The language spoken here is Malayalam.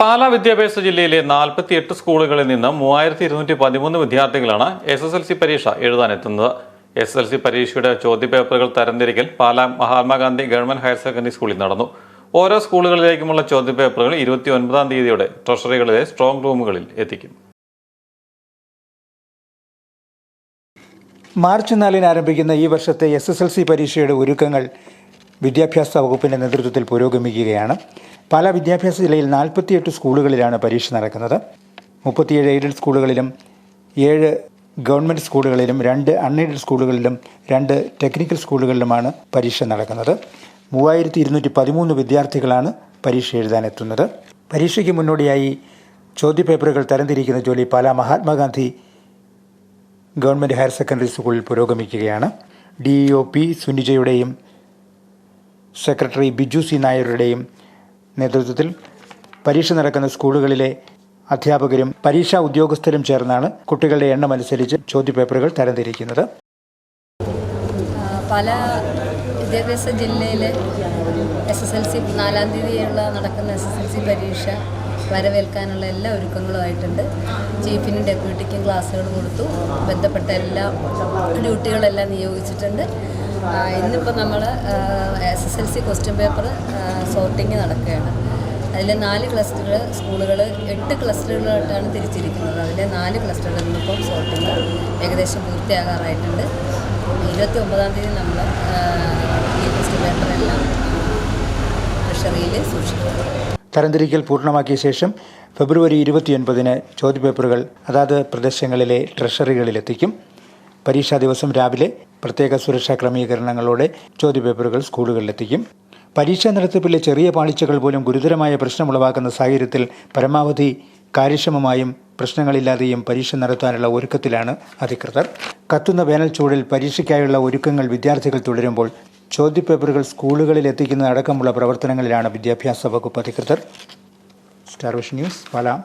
പാലാ വിദ്യാഭ്യാസ ജില്ലയിലെ നാൽപ്പത്തി എട്ട് സ്കൂളുകളിൽ നിന്ന് മൂവായിരത്തി ഇരുന്നൂറ്റി പതിമൂന്ന് വിദ്യാർത്ഥികളാണ് എസ് എസ് എൽ സി പരീക്ഷ എഴുതാനെത്തുന്നത്. എസ് എസ് എൽ സി പരീക്ഷയുടെ ചോദ്യപേപ്പറുകൾ തരംതിരിക്കൽ Pala Mahatma Gandhi government higher secondary സ്കൂളിൽ നടന്നു. ഓരോ സ്കൂളുകളിലേക്കുമുള്ള ചോദ്യപേപ്പറുകൾ ഇരുപത്തി ഒൻപതാം തീയതിയോടെ ട്രഷറികളിലെ സ്ട്രോങ് റൂമുകളിൽ എത്തിക്കും. മാർച്ച് നാലിന് ആരംഭിക്കുന്ന ഈ വർഷത്തെ എസ് എസ് എൽ സി പരീക്ഷയുടെ ഒരുക്കങ്ങൾ വിദ്യാഭ്യാസ വകുപ്പിന്റെ നേതൃത്വത്തിൽ പുരോഗമിക്കുകയാണ്. പല വിദ്യാഭ്യാസ ജില്ലയിൽ നാൽപ്പത്തിയെട്ട് സ്കൂളുകളിലാണ് പരീക്ഷ നടക്കുന്നത്. മുപ്പത്തിയേഴ് എയ്ഡഡ് സ്കൂളുകളിലും ഏഴ് ഗവൺമെന്റ് സ്കൂളുകളിലും രണ്ട് അൺഎയ്ഡഡ് സ്കൂളുകളിലും രണ്ട് ടെക്നിക്കൽ സ്കൂളുകളിലുമാണ് പരീക്ഷ നടക്കുന്നത്. മൂവായിരത്തി ഇരുന്നൂറ്റി പതിമൂന്ന് വിദ്യാർത്ഥികളാണ് പരീക്ഷ എഴുതാനെത്തുന്നത് പരീക്ഷയ്ക്ക് മുന്നോടിയായി ചോദ്യപേപ്പറുകൾ തരംതിരിക്കുന്ന ജോലി Pala Mahatma Gandhi government higher secondary സ്കൂളിൽ പുരോഗമിക്കുകയാണ്. ഡി ഒ പി സുനിജയുടെയും സെക്രട്ടറി ബിജു സി നായരുടെയും നേതൃത്വത്തിൽ പരീക്ഷ നടക്കുന്ന സ്കൂളുകളിലെ അധ്യാപകരും പരീക്ഷാ ഉദ്യോഗസ്ഥരും ചേർന്നാണ് കുട്ടികളുടെ എണ്ണം അനുസരിച്ച് ചോദ്യപേപ്പറുകൾ തരംതിരിക്കുന്നത്. പല വിദ്യാഭ്യാസ ജില്ലയിലെ എസ് എസ് എൽ സി നാലാം തീയതിയുള്ള നടക്കുന്ന എസ് എസ് എൽ സി പരീക്ഷ വരവേൽക്കാനുള്ള എല്ലാ ഒരുക്കങ്ങളുമായിട്ടുണ്ട് ചീഫിനും ഡെപ്യൂട്ടിക്കും ക്ലാസ്സുകൾ കൊടുത്തു. ബന്ധപ്പെട്ട എല്ലാ ഡ്യൂട്ടികളെല്ലാം നിയോഗിച്ചിട്ടുണ്ട്. ഇന്നിപ്പോൾ നമ്മൾ S S L C question paper sorting നടക്കുകയാണ്. അതിൽ നാല് ക്ലസ്റ്ററുകൾ സ്കൂളുകൾ എട്ട് ക്ലസ്റ്ററുകളായിട്ടാണ് തിരിച്ചിരിക്കുന്നത്. അതിലെ നാല് ക്ലസ്റ്ററുകളിൽ നിന്നിപ്പം സോർട്ടിങ് ഏകദേശം പൂർത്തിയാകാറായിട്ടുണ്ട്. ഇരുപത്തി ഒമ്പതാം തീയതി നമ്മൾ ഈ ക്വസ്റ്റ്യൻ പേപ്പറെല്ലാം ട്രഷറിയിൽ സൂക്ഷിക്കും. തരംതിരിക്കൽ പൂർണമാക്കിയ ശേഷം ഫെബ്രുവരി ഇരുപത്തിയൊൻപതിന് ചോദ്യപേപ്പറുകൾ അതാത് പ്രദേശങ്ങളിലെ ട്രഷറികളിലെത്തിക്കും പരീക്ഷാ ദിവസം രാവിലെ പ്രത്യേക സുരക്ഷാ ക്രമീകരണങ്ങളോടെ ചോദ്യപേപ്പറുകൾ സ്കൂളുകളിലെത്തിക്കും. പരീക്ഷാ നടത്തിപ്പിലെ ചെറിയ പാളിച്ചകൾ പോലും ഗുരുതരമായ പ്രശ്നമുളവാക്കുന്ന സാഹചര്യത്തിൽ പരമാവധി കാര്യക്ഷമമായും പ്രശ്നങ്ങളില്ലാതെയും പരീക്ഷ നടത്താനുള്ള ഒരുക്കത്തിലാണ് അധികൃതർ. കത്തുന്ന വേനൽ ചൂടിൽ പരീക്ഷയ്ക്കായുള്ള ഒരുക്കങ്ങൾ വിദ്യാർത്ഥികൾ തുടരുമ്പോൾ ചോദ്യപേപ്പറുകൾ സ്കൂളുകളിൽ എത്തിക്കുന്നതടക്കമുള്ള പ്രവർത്തനങ്ങളിലാണ് വിദ്യാഭ്യാസ വകുപ്പ് അധികൃതർ. Star vision news Pala.